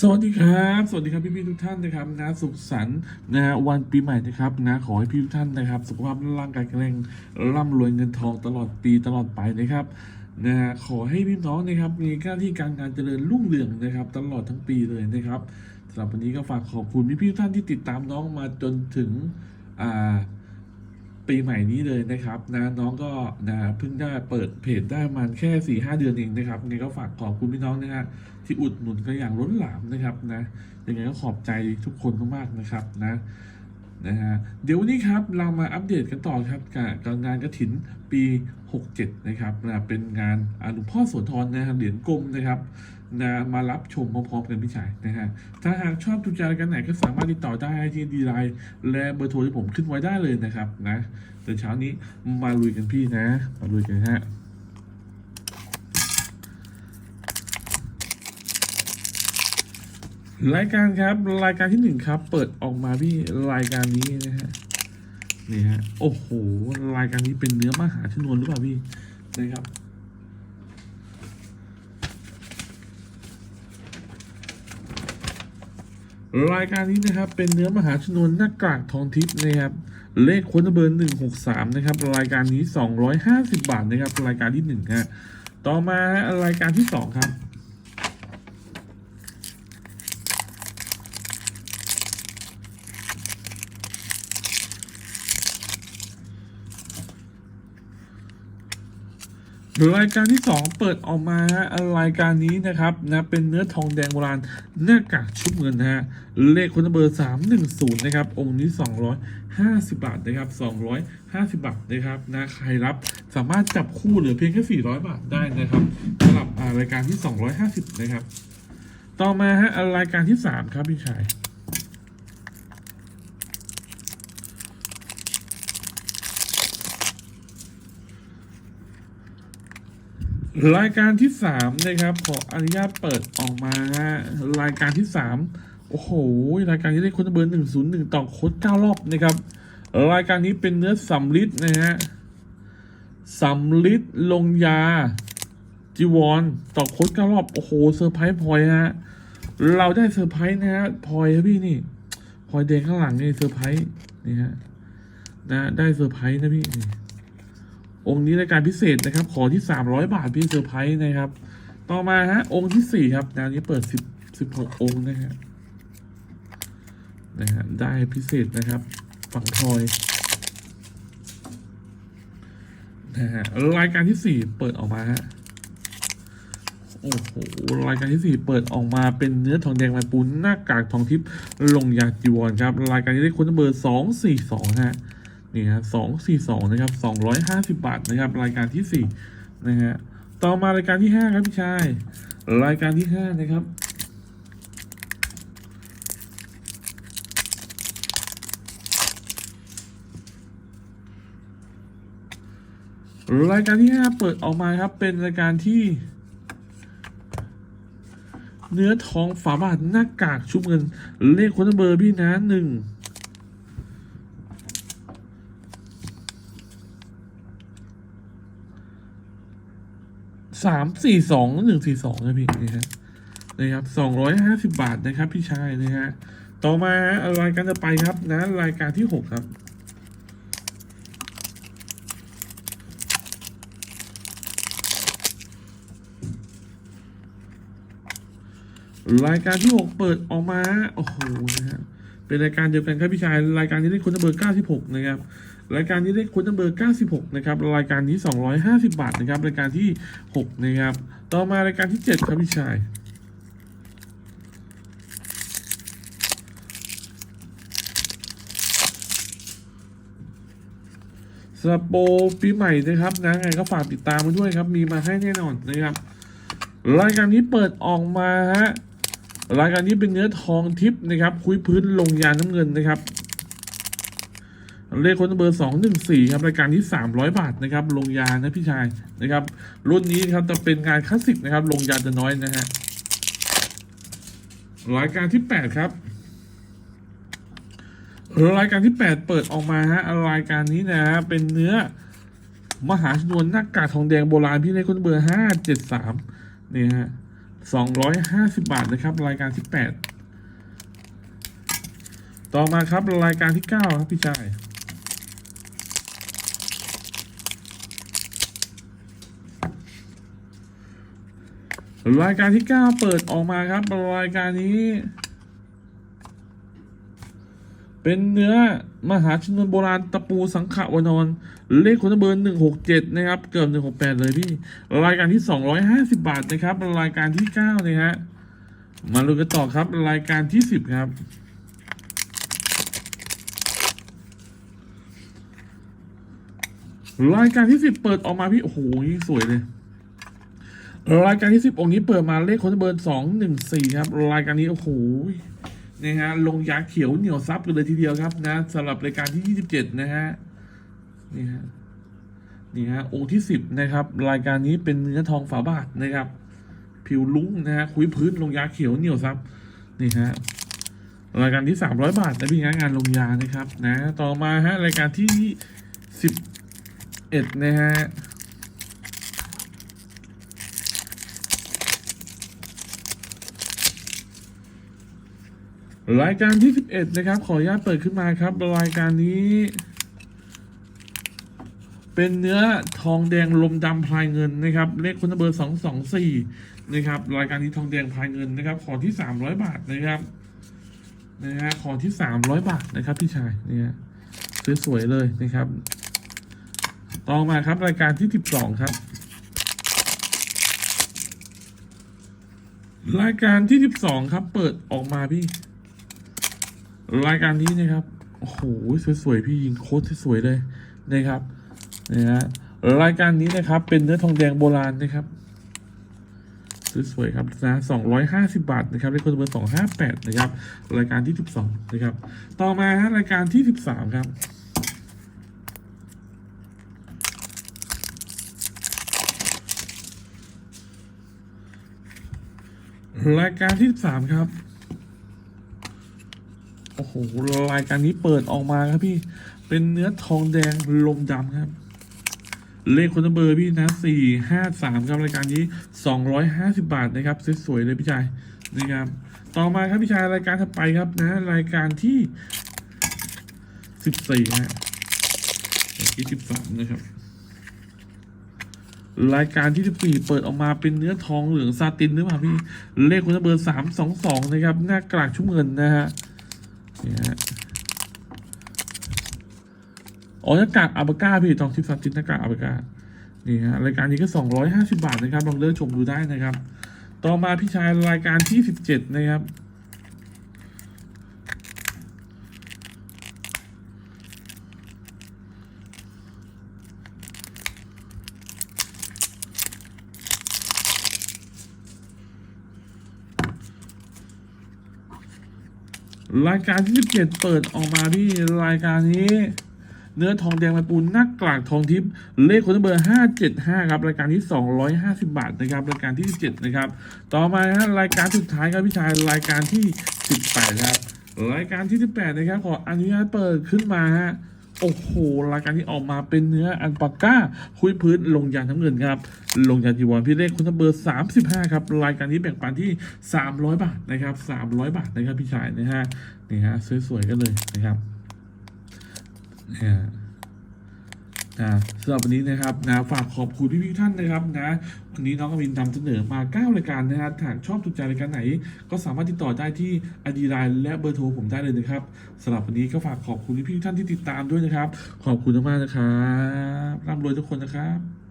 สวัสดีครับ สวัสดีครับพี่ๆทุกท่านนะครับนะสุขสันต์นะฮะวันปีใหม่นะครับนะขอให้พี่ทุกท่านนะครับ สุขภาพร่างกายแข็งแรงร่ำรวยเงินทองตลอดปีตลอดไปนะครับนะฮะขอให้พี่น้องนะครับมีหน้าที่การงานเจริญรุ่งเรืองนะครับ ตลอดทั้งปีเลยนะครับสำหรับวันนี้ก็ฝากขอบคุณพี่ๆทุกท่านที่ติดตามน้องมาจนถึงอ่า ปีใหม่นี้เลยนะครับนะน้องก็นะเพิ่งได้เปิดเพจได้มันแค่สี่ห้าเดือนเองนะครับยังไงก็ฝากขอบคุณพี่น้องนะฮะที่อุดหนุนกันอย่างล้นหลามนะครับนะยังไงก็ขอบใจทุกคนมากๆนะครับนะนะฮะเดี๋ยววันนี้ครับเรามาอัปเดตกันต่อครับกับงานกระถินปี 67 นะครับนะเป็นงานอหลวงพ่อโสธรนะครับเหรียญกลมนะครับ นะมารับชมพร้อมๆกันพี่ชายนะฮะถ้าหากชอบถูกใจราการไหนก็สามารถติดต่อได้ที่ดีไลน์และเบอร์โทรที่ผมขึ้นไว้ได้เลยนะครับนะแต่เช้านี้มาลุยกันพี่นะ มาลุยกันฮะรายการครับรายการที่หนึ่งครับ เปิดออกมาพี่รายการนี้นะฮะนี่ฮะโอ้โหรายการนี้เป็นเนื้อมหาชนวนหรือเปล่าพี่นะครับ รายการนี้นะครับเป็นเนื้อมหาชนวนหน้ากากทองทิพย์นะครับเลขค้นเบอร์หนึ่งหกสามนะครับรายการนี้สองร้อยห้าสิบบาทนะครับรายการที่หนึ่งฮะต่อมารายการที่สองครับ รายการที่สองเปิดออกมาฮะรายการนี้นะครับนะเป็นเนื้อทองแดงโบราณหน้ากากชุบเงินฮะเลขคนเบอร์สามหนึ่งศูนย์นะครับ องค์นี้สองร้อยห้าสิบบาทนะครับสองร้อยห้าสิบบาทนะครับนะใครรับสามารถจับคู่เหลือเพียงแค่สี่ร้อยบาทได้นะครับสำหรับรายการที่สองร้อยห้าสิบนะครับ ต่อมาฮะรายการที่สามครับพี่ชาย รายการที่สามนะครับขออนุญาตเปิดออกมาฮะรายการที่สามโอ้โหรายการนี้ได้โค้ดเบอร์หนึ่งศูนย์หนึ่งต่อโค้ดเก้ารอบนะครับรายการนี้เป็นเนื้อสำลิดนะฮะสำลิดลงยาจีวรต่อโค้ดเก้ารอบโอ้โหเซอร์ไพรส์พลอยฮะเราได้เซอร์ไพรส์นะฮะพลอยครับพี่นี่พลอยแดงข้างหลังนี่เซอร์ไพรส์นี่ฮะนะได้เซอร์ไพรส์นะพี่ องค์นี้รายการพิเศษนะครับ ขอที่สามร้อยบาทพี่เซอร์ไพรส์นะครับ ต่อมาฮะองค์ที่สี่ครับงานนี้เปิดสิบสิบหกองค์นะฮะนะฮะได้พิเศษนะครับ ฝั่งทอยนะฮะรายการที่สี่เปิดออกมาฮะโอ้โหรายการที่สี่เปิดออกมาเป็นเนื้อทองแดงลายปูนหน้ากากทองทิพย์ลงยาจีวรครับ รายการนี้ได้ค้นเบอร์สองสี่สองฮะ นี่ฮะสองสี่สองนะครับสองร้อยห้าสิบบาทนะครับ รายการที่สี่นะฮะต่อมารายการที่ห้าครับพี่ชาย รายการที่ห้านะครับรายการที่ห้าเปิดออกมาครับ เป็นรายการที่ เนื้อทองฝาบาทหน้ากากชุบเงิน เลขคนเบอร์พี่นะหนึ่ง สามสี่สองหนึ่งสี่สองนะพี่นี่ฮะนะครับสองร้อยห้าสิบบาทนะครับ พี่ชายนะฮะต่อมารายการจะไปครับนะรายการที่หกครับรายการที่หกเปิดออกมา โอ้โหนะฮะ เป็นรายการเดียวกันครับพี่ชาย รายการนี้ได้คุณเบอร์เก้าสิบหกนะครับ รายการนี้ได้คุณเบอร์ 96 นะครับ รายการนี้ 250 บาทนะครับ รายการที่ 6 นะครับ ต่อมารายการที่ 7 ครับพี่ชายสำหรับโปรปีใหม่นะครับนะไงก็ฝากติดตามมาด้วยครับ มีมาให้แน่นอนนะครับ รายการนี้เปิดออกมาฮะ รายการนี้เป็นเนื้อทองทิพย์นะครับ คุยพื้นลงยาน้ำเงินนะครับ เลขคนเบอร์สองหนึ่งสี่ครับรายการที่สามร้อยบาทนะครับ ลงยานะพี่ชายนะครับ รุ่นนี้ครับจะเป็นงานคลาสสิกนะครับ ลงยาจะน้อยนะฮะรายการที่แปดครับรายการที่แปดเปิดออกมาฮะรายการนี้นะฮะเป็นเนื้อมหาชนวนหน้ากากทองแดงโบราณพี่เลขคนเบอร์ห้าเจ็ดสามนี่ฮะ สองร้อยห้าสิบบาทนะครับ รายการที่แปดต่อมาครับรายการที่เก้าครับ พี่ชายรายการที่เก้าเปิดออกมาครับ รายการนี้ เป็นเนื้อมหาชนวนโบราณตะปูสังขวนอนเลขคนเบอร์หนึ่งหกเจ็ดนะครับ เกือบหนึ่งหกแปดเลยพี่ รายการที่สองร้อยห้าสิบาทนะครับ รายการที่เก้านะฮะมาดูกันต่อครับรายการที่สิบครับรายการที่สิบเปิดออกมาพี่โอ้โหสวยเลย รายการที่สิบองค์นี้เปิดมาเลขคนเบอร์สองหนึ่งสี่ครับ รายการนี้โอ้โห นะฮะลงยาเขียวเหนียวซับกันเลยทีเดียวครับนะสำหรับรายการที่ยี่สิบเจ็ดนะฮะนี่ฮะนี่ฮะองค์ที่สิบนะครับ รายการนี้เป็นเนื้อทองฝาบาทนะครับ ผิวลุ้งนะฮะคุยพื้นลงยาเขียวเหนียวซับนี่ฮะรายการที่สามร้อยบาทนะพี่งานงานลงยานะครับนะต่อมาฮะรายการที่สิบเอ็ดนะฮะ รายการที่ 11 นะครับ ขออนุญาตเปิดขึ้นมาครับ รายการนี้ เป็นเนื้อทองแดงลมดำพลายเงินนะครับ เลขคุณเบอร์224 นะครับ รายการนี้ทองแดงพลายเงินนะครับ ขอที่ 300 บาทนะครับนะฮะขอที่ 300 บาทนะครับพี่ชายเนี่ยสวยๆเลยนะครับต่อมาครับรายการที่ 12 ครับรายการที่ 12 ครับ เปิดออกมาพี่ รายการนี้นะครับ โอ้โห สวยๆ พี่ยิงโค้ดสวยๆเลยนะครับนะฮะรายการนี้นะครับ เป็นเนื้อทองแดงโบราณนะครับสวยๆครับนะสองร้อยห้าสิบาทนะครับเลขคนเบอร์สองห้าแปดนะครับ รายการที่สิบสองนะครับ ต่อมาฮะรายการที่สิบสามครับรายการที่สามครับ รายการนี้เปิดออกมาครับพี่ เป็นเนื้อทองแดงลมดำครับ เลขคนเบอร์พี่นะสี่ห้าสามครับรายการนี้สองร้อยห้าสิบาทนะครับสวยๆเลยพี่ชายนะครับต่อมาครับพี่ชายรายการถัดไปครับนะ รายการที่สิบสี่ฮะที่สิบสามนะครับ รายการที่14เปิดออกมาเป็นเนื้อทองเหลืองซาตินหรือเปล่าพี่ เลขคุณเบอร์สามสองสองนะครับ หน้ากลากชุ่มเงินนะฮะ นี่ฮะอ๋อหน้ากากอาบาก้าพี่ทองทิพย์ซาตินหน้ากากอาบาก้านี่ฮะรายการนี้ก็สองร้อยห้าสิบาทนะครับลองเลือกชมดูได้นะครับ ต่อมาพี่ชายรายการที่สิบเจ็ดนะครับ รายการที่17เปิดออกมาพี่รายการนี้ เนื้อทองแดงมาปูนนักกลากทองทิพย์เลขคนเบอร์ 575 ครับ รายการที่ 250 บาทนะครับ รายการที่ 17 นะครับ ต่อมาฮะรายการสุดท้ายครับพี่ชายรายการที่ 18 ครับ รายการที่ 18 นะครับ ขออนุญาตเปิดขึ้นมาฮะ โอ้โหรายการที่ออกมาเป็นเนื้ออันปากก้า คุยพื้นลงยางทั้งเงินครับ ลงยาจีวรพี่เลขคุณเบอร์ 35 ครับ รายการนี้แบ่งปันที่ 300 บาทนะครับ 300 บาทนะครับพี่ชายนะฮะนี่ฮะสวยๆกันเลยนะครับเนี่ย นะสำหรับวันนี้นะครับนะฝากขอบคุณพี่ๆท่านนะครับนะวันนี้น้องกวินนำเสนอมา 9 รายการนะฮะหากชอบถูกใจรายการไหน ก็สามารถติดต่อได้ที่อดีไลน์และเบอร์โทรผมได้เลยนะครับสำหรับวันนี้ก็ฝากขอบคุณพี่ๆท่านที่ติดตามด้วยนะครับ ขอบคุณมากๆนะครับร่ำรวยทุกคนนะครับ